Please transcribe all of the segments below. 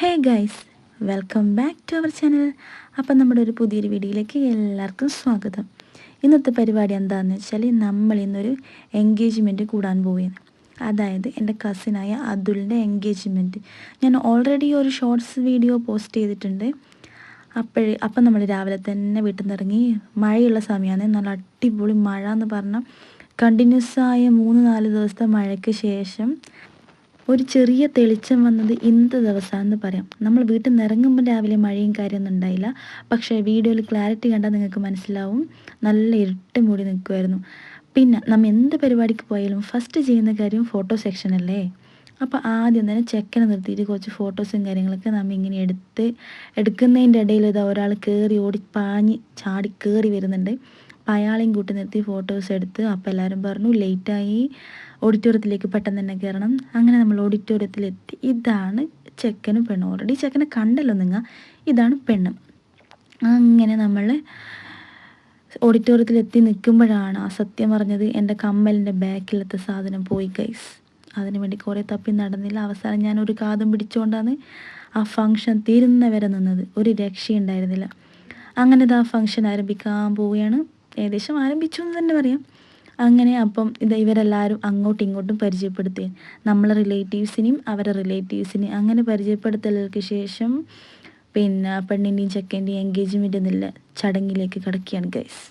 Hey guys welcome back to our channel അപ്പം നമ്മുടെ ഒരു പുതിയൊരു വീഡിയോയിലേക്ക് എല്ലാവർക്കും സ്വാഗതം. ഇന്നത്തെ പരിപാടി എന്താണെന്ന് വെച്ചാൽ നമ്മൾ ഇന്നൊരു എൻഗേജ്മെന്റ് കൂടാൻ പോവുകയാണ്. അതായത് എന്റെ കസിനായ അതുലിന്റെ എൻഗേജ്മെന്റ് ഞാൻ ഓൾറെഡി ഒരു ഷോർട്സ് വീഡിയോ പോസ്റ്റ് ചെയ്തിട്ടുണ്ട്. അപ്പോഴേ അപ്പം നമ്മൾ രാവിലെ തന്നെ വീട്ടിൽ നിന്ന് ഇറങ്ങി മഴയുള്ള സമയമാണ്. നല്ല അടിപൊളി മഴ എന്ന് പറഞ്ഞാൽ കണ്ടിന്യൂസ് ആയ മൂന്ന് നാല് ദിവസത്തെ മഴയ്ക്ക് ശേഷം ഒരു ചെറിയ തെളിച്ചം വന്നത് ഇന്നത്തെ ദിവസമാണെന്ന് പറയാം. നമ്മൾ വീട്ടിൽ നിന്ന് ഇറങ്ങുമ്പോൾ രാവിലെ മഴയും കാര്യമൊന്നും ഉണ്ടായില്ല. പക്ഷേ വീഡിയോയിൽ ക്ലാരിറ്റി കണ്ടാൽ നിങ്ങൾക്ക് മനസ്സിലാവും. നല്ല ഇരുട്ട് മൂടി നിൽക്കുമായിരുന്നു പിന്നെ നമ്മൾ എന്ത് പരിപാടിക്ക് പോയാലും ഫസ്റ്റ് ചെയ്യുന്ന കാര്യം ഫോട്ടോ സെക്ഷൻ അല്ലേ? അപ്പോൾ ആദ്യം തന്നെ ചെക്കനെ നിർത്തിയിട്ട് കുറച്ച് ഫോട്ടോസും കാര്യങ്ങളൊക്കെ നമ്മൾ ഇങ്ങനെ എടുത്ത് എടുക്കുന്നതിന്റെ ഇടയിൽ ഇതാ ഒരാൾ കയറി ഓടി പാഞ്ഞ് ചാടി കയറി വരുന്നുണ്ട്. അയാളെയും കൂട്ടി നിർത്തി ഫോട്ടോസ് എടുത്ത് അപ്പോൾ എല്ലാവരും പറഞ്ഞു ലേറ്റായി ഓഡിറ്റോറിയത്തിലേക്ക് പെട്ടെന്ന് തന്നെ കയറണം അങ്ങനെ നമ്മൾ ഓഡിറ്റോറിയത്തിലെത്തി ഇതാണ് ചെക്കനും പെണ്ണും. ഓൾറെഡി ചെക്കനെ കണ്ടല്ലോ നിങ്ങൾ. ഇതാണ് പെണ്ണ്. അങ്ങനെ നമ്മൾ ഓഡിറ്റോറിയത്തിലെത്തി നിൽക്കുമ്പോഴാണ് ആ സത്യം പറഞ്ഞത് എന്റെ കമ്മലിന്റെ ബാക്കിലത്തെ സാധനം പോയി ഗൈസ് അതിനു വേണ്ടി കുറേ തപ്പി നടന്നില്ല. അവസാനം ഞാൻ ഒരു കാതും പിടിച്ചുകൊണ്ടാണ് ആ ഫങ്ഷൻ തീരുന്നവരെ നിന്നത്. ഒരു രക്ഷയുണ്ടായിരുന്നില്ല. അങ്ങനെ ഇത് ആ ഫങ്ഷൻ ആരംഭിക്കാൻ പോവുകയാണ്. ഏകദേശം ആരംഭിച്ചു എന്ന് തന്നെ പറയാം. അങ്ങനെ അപ്പം ഇത് ഇവരെല്ലാവരും അങ്ങോട്ടും ഇങ്ങോട്ടും പരിചയപ്പെടുത്തി. നമ്മളെ റിലേറ്റീവ്സിനെയും അവരെ റിലേറ്റീവ്സിനെയും അങ്ങനെ പരിചയപ്പെടുത്തലുകൾക്ക് ശേഷം പിന്നെ പെണ്ണിന്റെയും ചെക്കന്റെയും എൻഗേജ്മെന്റ് എന്നുള്ള ചടങ്ങിലേക്ക് കിടക്കുകയാണ് ഗൈസ്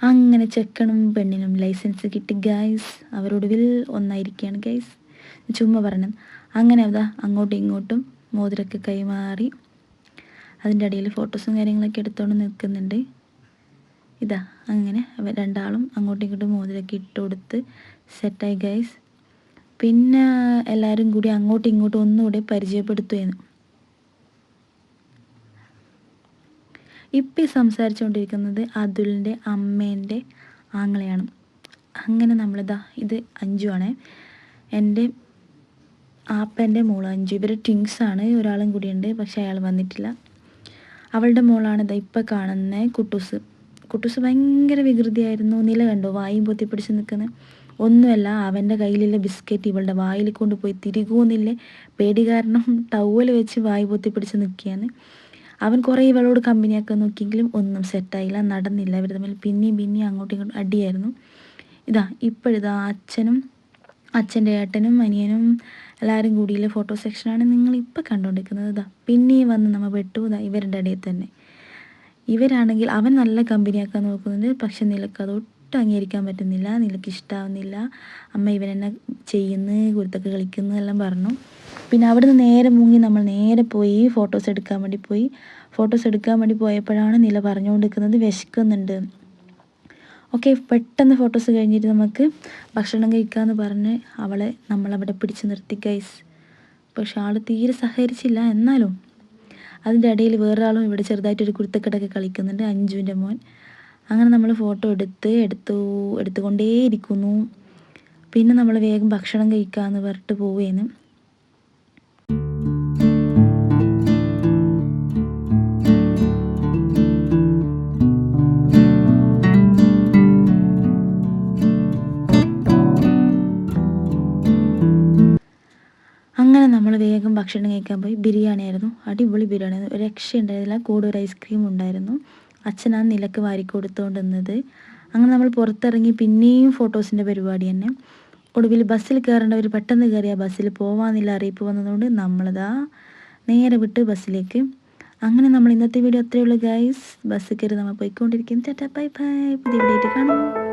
അങ്ങനെ ചെക്കനും പെണ്ണിനും ലൈസൻസ് കിട്ടി ഗൈസ് അവരൊടുവിൽ ഒന്നായിരിക്കുകയാണ് ഗൈസ് ചുമ്മാ പറഞ്ഞു അങ്ങനെ അതാ അങ്ങോട്ടും ഇങ്ങോട്ടും മോതിരൊക്കെ കൈമാറി. അതിന്റെ അടിയിൽ ഫോട്ടോസും കാര്യങ്ങളൊക്കെ എടുത്തുകൊണ്ട് നിൽക്കുന്നുണ്ട് ഇതാ അങ്ങനെ രണ്ടാളും അങ്ങോട്ടും ഇങ്ങോട്ടും മോതിരൊക്കെ ഇട്ട് കൊടുത്ത് സെറ്റായി ഗൈസ് പിന്നെ എല്ലാവരും കൂടി അങ്ങോട്ടും ഇങ്ങോട്ടും ഒന്നുകൂടെ പരിചയപ്പെടുത്തുകയെന്ന് ഇപ്പം സംസാരിച്ചുകൊണ്ടിരിക്കുന്നത് അതുലിന്റെ അമ്മേന്റെ ആങ്ങളെയാണ്. അങ്ങനെ നമ്മളിതാ ഇത് അഞ്ചു ആണേ. എന്റെ ആപ്പന്റെ മോൾ അഞ്ചു ഇവർ ട്വിങ്സാണ് ഒരാളും കൂടിയുണ്ട് പക്ഷേ അയാൾ വന്നിട്ടില്ല. അവളുടെ മോളാണ് ഇപ്പം കാണുന്ന കുട്ടൂസ്. കുട്ടൂസ് ഭയങ്കര വികൃതിയായിരുന്നു. നില കണ്ടോ? വായും പൊത്തിപ്പിടിച്ച് നിൽക്കുന്നത് ഒന്നുമല്ല അവന്റെ കയ്യിലുള്ള ബിസ്ക്കറ്റ് ഇവളുടെ വായിൽ കൊണ്ടുപോയി തിരികൂന്നില്ല? പേടി കാരണം ടവൽ വെച്ച് വായു പൊത്തിപ്പിടിച്ച് നിൽക്കുകയാണ്. അവൻ കുറേ ഇവളോട് കമ്പനിയൊക്കെ നോക്കിയെങ്കിലും ഒന്നും സെറ്റായില്ല നടന്നില്ല. ഇവർ തമ്മിൽ പിന്നെയും പിന്നെയും അങ്ങോട്ടും ഇങ്ങോട്ടും അടിയായിരുന്നു. ഇതാ ഇപ്പോഴിതാ അച്ഛനും അച്ഛന്റെ ഏട്ടനും അനിയനും എല്ലാവരും കൂടിയുള്ള ഫോട്ടോ സെക്ഷനാണ് നിങ്ങൾ ഇപ്പോൾ കണ്ടുകൊണ്ടിരിക്കുന്നത്. ഇതാ പിന്നെയും വന്ന് നമ്മൾ വെട്ടു ഇതാ ഇവരുടെ ഇടയിൽ തന്നെ. ഇവരാണെങ്കിൽ അവൻ നല്ല കമ്പനിയാക്കാൻ നോക്കുന്നുണ്ട്. പക്ഷെ നിലയ്ക്ക് അത് ഒട്ടും അംഗീകരിക്കാൻ പറ്റുന്നില്ല. നിലയ്ക്ക് ഇഷ്ടാവുന്നില്ല. അമ്മ ഇവനെന്നെ ചെയ്യുന്നു കുരുത്തൊക്കെ കളിക്കുന്നു എല്ലാം പറഞ്ഞു. പിന്നെ അവിടുന്ന് നേരെ മുങ്ങി നമ്മൾ നേരെ പോയി ഫോട്ടോസ് എടുക്കാൻ വേണ്ടി പോയി. ഫോട്ടോസ് എടുക്കാൻ വേണ്ടി പോയപ്പോഴാണ് നില പറഞ്ഞുകൊണ്ടിരിക്കുന്നത്. വിശക്കുന്നുണ്ട്. ഓക്കെ പെട്ടെന്ന് ഫോട്ടോസ് കഴിഞ്ഞിട്ട് നമുക്ക് ഭക്ഷണം കഴിക്കാമെന്ന് പറഞ്ഞ് അവളെ നമ്മളവിടെ പിടിച്ചു നിർത്തി ഗൈസ് പക്ഷെ ആൾ തീരെ സഹകരിച്ചില്ല. എന്നാലും അതിന്റെ ഇടയിൽ വേറൊരാളും ഇവിടെ ചെറുതായിട്ടൊരു കുരുത്തക്കെട്ടൊക്കെ കളിക്കുന്നുണ്ട് അഞ്ജുവിന്റെ മോൻ. അങ്ങനെ നമ്മൾ ഫോട്ടോ എടുത്ത് എടുത്തു എടുത്തുകൊണ്ടേയിരിക്കുന്നു. പിന്നെ നമ്മൾ വേഗം ഭക്ഷണം കഴിക്കാമെന്ന് പറഞ്ഞിട്ട് പോവുകയാണ് വേഗം ഭക്ഷണം കഴിക്കാൻ പോയി. ബിരിയാണി ആയിരുന്നു. അടിപൊളി ബിരിയാണി ആയിരുന്നു. രക്ഷ ഉണ്ടായിരുന്നില്ല കൂടെ ഒരു ഐസ്ക്രീം ഉണ്ടായിരുന്നു. അച്ഛൻ ആ നിലയ്ക്ക് വാരി കൊടുത്തുകൊണ്ടിരുന്നത് അങ്ങനെ നമ്മൾ പുറത്തിറങ്ങി പിന്നെയും ഫോട്ടോസിന്റെ പരിപാടി തന്നെ. ഒടുവിൽ ബസ്സിൽ കയറേണ്ടവർ പെട്ടെന്ന് കയറിയ ബസ്സിൽ പോവാന്നില്ല അറിയിപ്പ് വന്നതുകൊണ്ട് നമ്മളതാ നേരെ വിട്ട് ബസ്സിലേക്ക്. അങ്ങനെ നമ്മൾ ഇന്നത്തെ വീഡിയോ അത്രയേ ഉള്ളൂ ഗൈസ് ബസ്സിൽ കയറി നമ്മൾ പോയിക്കൊണ്ടിരിക്കും ടാറ്റാ ബൈ ബൈ. പുതിയ വീഡിയോ കാണുന്നു